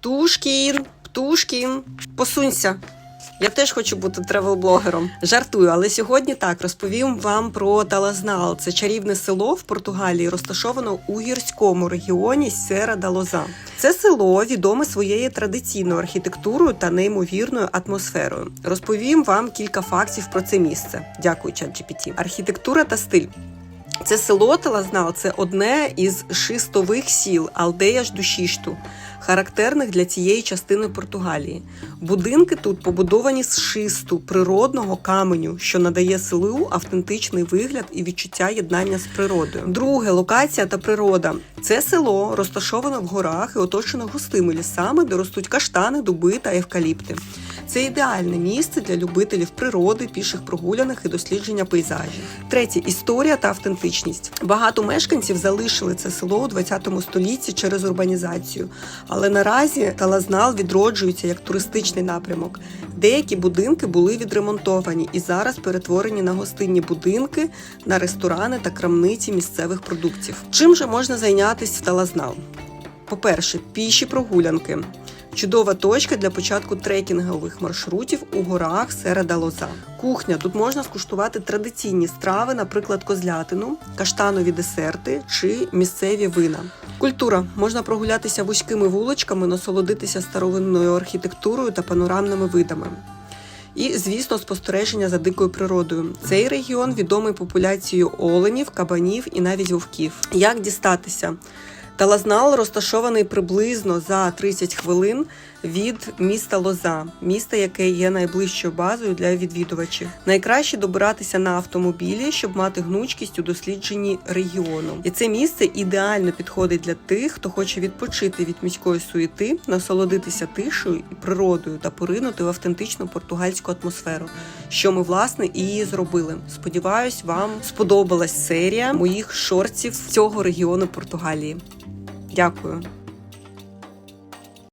Птушкін, Птушкін, посунься. Я теж хочу бути тревел-блогером. Жартую, але сьогодні так розповім вам про Талазнал. Це чарівне село в Португалії, розташовано у гірському регіоні Сера да Лоза. Це село відоме своєю традиційною архітектурою та неймовірною атмосферою. Розповім вам кілька фактів про це місце. Дякую, ChatGPT. Архітектура та стиль. Це село Талазнал це одне із шистових сіл Алдея ж Душішту, характерних для цієї частини Португалії. Будинки тут побудовані з шисту, природного каменю, що надає селу автентичний вигляд і відчуття єднання з природою. Друге локація та природа. Це село розташоване в горах і оточено густими лісами, де ростуть каштани, дуби та евкаліпти. Це ідеальне місце для любителів природи, піших прогулянок і дослідження пейзажів. Третє історія та автентичність. Багато мешканців залишили це село у 20 столітті через урбанізацію, але наразі Талазнал відроджується як туристичний напрямок. Деякі будинки були відремонтовані і зараз перетворені на гостинні будинки, на ресторани та крамниці місцевих продуктів. Чим же можна зайнятися в Талазнал? По-перше, піші прогулянки. Чудова точка для початку трекінгових маршрутів у горах Середа Лоза. Кухня тут можна скуштувати традиційні страви, наприклад, козлятину, каштанові десерти чи місцеві вина. Культура можна прогулятися вузькими вуличками, насолодитися старовинною архітектурою та панорамними видами. І, звісно, спостереження за дикою природою. Цей регіон відомий популяцією оленів, кабанів і навіть вовків. Як дістатися? Талазнал розташований приблизно за 30 хвилин від міста Лоза, міста, яке є найближчою базою для відвідувачів. Найкраще добиратися на автомобілі, щоб мати гнучкість у дослідженні регіону. І це місце ідеально підходить для тих, хто хоче відпочити від міської суєти, насолодитися тишею і природою та поринути в автентичну португальську атмосферу, що ми власне і зробили. Сподіваюсь, вам сподобалась серія моїх шортів цього регіону Португалії. Дякую.